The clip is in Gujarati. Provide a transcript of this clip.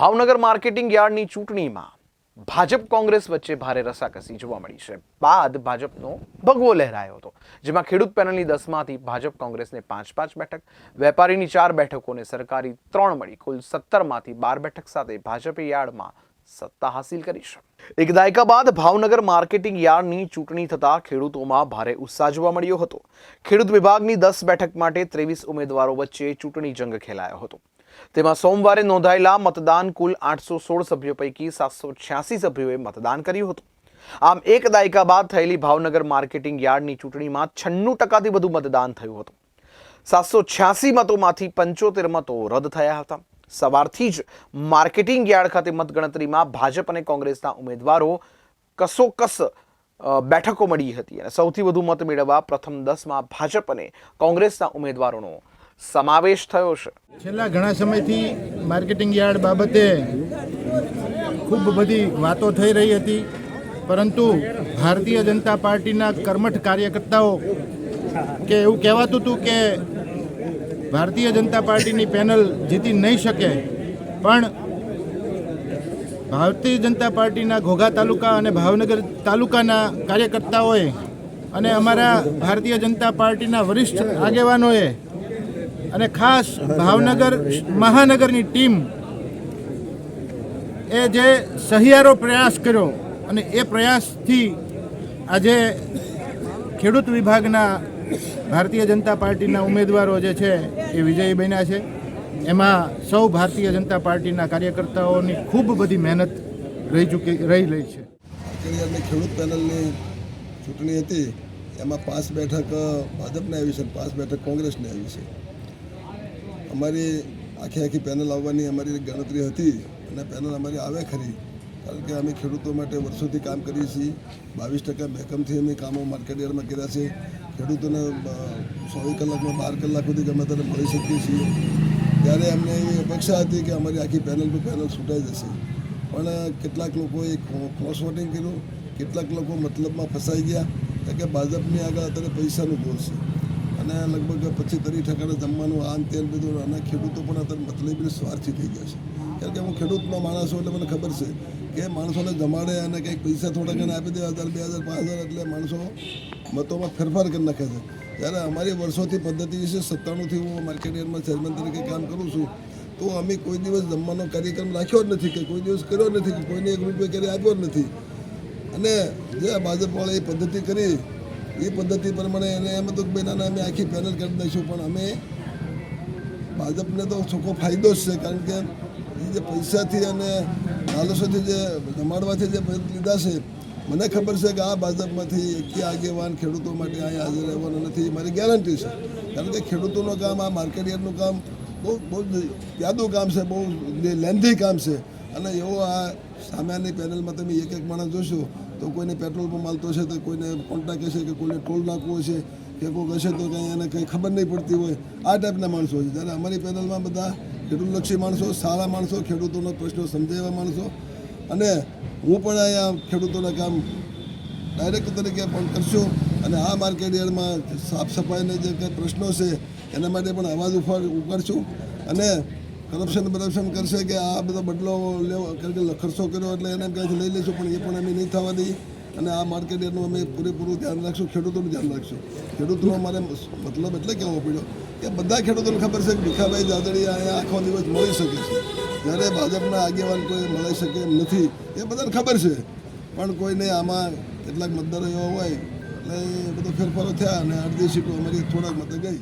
ભાવનગર માર્કેટિંગ યાર્ડની ચૂંટણીમાં ભાજપ કોંગ્રેસ વચ્ચે ભારે રસાકસી જોવા મળી છે. બાદ ભાજપનો ભગવો લહેરાયો હતો, જેમાં ખેડૂત પેનલની દસમાંથી ભાજપ કોંગ્રેસને પાંચ પાંચ બેઠક, વેપારીની ચાર બેઠકોને સરકારી ત્રણ મળી. કુલ સત્તરમાંથી બાર બેઠક સાથે ભાજપે યાર્ડમાં સત્તા હાસિલ કરી છે. એક દાયકા બાદ ભાવનગર માર્કેટિંગ યાર્ડની ચૂંટણી થતા ખેડૂતોમાં ભારે ઉત્સાહ જોવા મળ્યો હતો. ખેડૂત વિભાગની દસ બેઠક માટે ત્રેવીસ ઉમેદવારો વચ્ચે ચૂંટણી જંગ ખેલાયો હતો. તેમાં સોમવારે નોંધાયેલા મતદાન કુલ આઠસો સોળ સભ્યો પૈકી સાતસો છ્યાસી સભ્યોએ મતદાન કર્યું હતું. આમ એક દાયકા બાદ થયેલી ભાવનગર માર્કેટિંગ યાર્ડની ચૂંટણીમાં છન્નું ટકાથી વધુ મતદાન થયું હતું. સાતસો છ્યાસી મતોમાંથી પંચોતેર મતો રદ થયા હતા. સવારથી જ માર્કેટિંગ યાર્ડ ખાતે મતગણતરીમાં ભાજપ અને કોંગ્રેસના ઉમેદવારો કસોકસ બેઠકો મળી હતી અને સૌથી વધુ મત મેળવવા પ્રથમ દસમાં ભાજપ અને કોંગ્રેસના ઉમેદવારોનો સમાવેશ થયો છે. છેલ્લા ઘણા સમયથી માર્કેટિંગ યાર્ડ બાબતે ખૂબ બધી વાતો થઈ રહી હતી, પરંતુ ભારતીય જનતા પાર્ટીના કર્મઠ કાર્યકર્તાઓ કે એવું કહેવાતું હતું કે ભારતીય જનતા પાર્ટીની પેનલ જીતી નહીં શકે, પણ ભારતીય જનતા પાર્ટીના ઘોઘા તાલુકા અને ભાવનગર તાલુકાના કાર્યકર્તાઓએ અને અમારા ભારતીય જનતા પાર્ટીના વરિષ્ઠ આગેવાનોએ અને ખાસ ભાવનગર મહાનગરની ટીમ એ જે સહિયારો પ્રયાસ કર્યો અને એ પ્રયાસથી આજે ખેડૂત વિભાગના ભારતીય જનતા પાર્ટીના ઉમેદવારો જે છે એ વિજયી બન્યા છે. એમાં સૌ ભારતીય જનતા પાર્ટીના કાર્યકર્તાઓની ખૂબ બધી મહેનત રહી ચૂકી, રહી રહી છે. કાંકરિયાની ખેડૂત પેનલની ચૂંટણી હતી. એમાં પાંચ બેઠક ભાજપને આવી છે પાંચ બેઠક કોંગ્રેસને આવી છે. અમારી આખી આખી પેનલ આવવાની અમારી ગણતરી હતી અને પેનલ અમારી આવે ખરી. કારણ કે અમે ખેડૂતો માટે વર્ષોથી કામ કરીએ છીએ. બાવીસ ટકા બેકમથી અમે કામો માર્કેટયાર્ડમાં કર્યા છે. ખેડૂતોને ચોવીસ કલાકમાં બાર કલાક સુધી ગમે ત્યારે મળી શકીએ છીએ. ત્યારે અમને એવી અપેક્ષા હતી કે અમારી આખી પેનલ ટુ પેનલ છૂટાઈ જશે. પણ કેટલાક લોકોએ ક્રોસ વોટિંગ કર્યું. કેટલાક લોકો મતલબમાં ફસાઈ ગયા. કે ભાજપની આગળ અત્યારે પૈસાનું બોલ છે. અને લગભગ પછી ત્રીસ ઠેકાણે જમવાનું આ તેલ બધું અને ખેડૂતો પણ અત્યારે મતલબી સ્વાર્થી થઈ ગયા છે. કારણ કે હું ખેડૂતનો માણસ એટલે મને ખબર છે કે માણસોને જમાડે અને કંઈક પૈસા થોડા ઘણા આપી દે, હજાર, બે હજાર, પાંચ હજાર એટલે માણસો મતોમાં ફેરફાર કરી નાખે છે. જ્યારે અમારી વર્ષોથી પદ્ધતિ છે સત્તાણુંથી હું માર્કેટ યાર્ડમાં ચેરમેન તરીકે કામ કરું છું, તો અમે કોઈ દિવસ જમવાનો કાર્યક્રમ રાખ્યો જ નથી કે કોઈ દિવસ કર્યો નથી કે કોઈને એક રૂપિયો ક્યારેય આપ્યો જ નથી. અને જે ભાજપવાળાએ એ પદ્ધતિ કરી એ પદ્ધતિ પ્રમાણે એને એમ હતું કે ભાઈ ના ના અમે આખી પેનલ કરી દઈશું, પણ અમે ભાજપને તો ચોખ્ખો ફાયદો જ છે, કારણ કે એ જે પૈસાથી અને લાલસોથી જે જમાડવાથી જે લીધા છે, મને ખબર છે કે આ ભાજપમાંથી એકી આગેવાન ખેડૂતો માટે અહીંયા હાજર રહેવાનો નથી મારી ગેરંટી છે. કારણ કે ખેડૂતોનું કામ, આ માર્કેટયાર્ડનું કામ બહુ બહુ યાદું કામ છે, બહુ લેન્ધી કામ છે. અને એવો આ સામેની પેનલમાં તમે એક એક માણસ જોશો તો કોઈને પેટ્રોલ પંપ માલતો છે તો કોઈને કોન્ટ્રાક્ટ હશે કે કોઈને ટોલ નાખવો હશે, કે કોઈક હશે તો કંઈ એને કંઈ ખબર નહીં પડતી હોય. આ ટાઈપના માણસો છે. જ્યારે અમારી પેનલમાં બધા ખેડૂતલક્ષી માણસો, સારા માણસો, ખેડૂતોના પ્રશ્નો સમજાવ્યા માણસો. અને હું પણ અહીંયા ખેડૂતોના કામ ડાયરેક્ટ તરીકે પણ કરશું. અને આ માર્કેટ યાર્ડમાં સાફ સફાઈના જે કંઈ પ્રશ્નો છે, એના માટે પણ અવાજ ઉફાડ ઉપાડશું. અને કરપ્શન બરપ્શન કરશે કે આ બધો બદલો લેવો? કારણ કે ખર્ચો કર્યો એટલે એને ક્યાંથી લઈ લઈશું પણ એ પણ અમે નહીં થવા દઈ અને આ માર્કેટ યાર્ડનું અમે પૂરેપૂરું ધ્યાન રાખશું, ખેડૂતોનું ધ્યાન રાખશું. ખેડૂતોનો અમારે મતલબ એટલે કહેવો પડ્યો? કે બધા ખેડૂતોને ખબર છે કે ભીખાભાઈ જાદડીયા અહીંયા આખો દિવસ મળી શકે છે. જ્યારે ભાજપના આગેવાન કોઈ મળી શકે એમ નથી, એ બધાને ખબર છે. પણ કોઈને આમાં કેટલાક મતદારો એવા હોય, એટલે એ બધો ફેરફારો થયા અને અડધી સીટો અમારી થોડાક મતે ગઈ.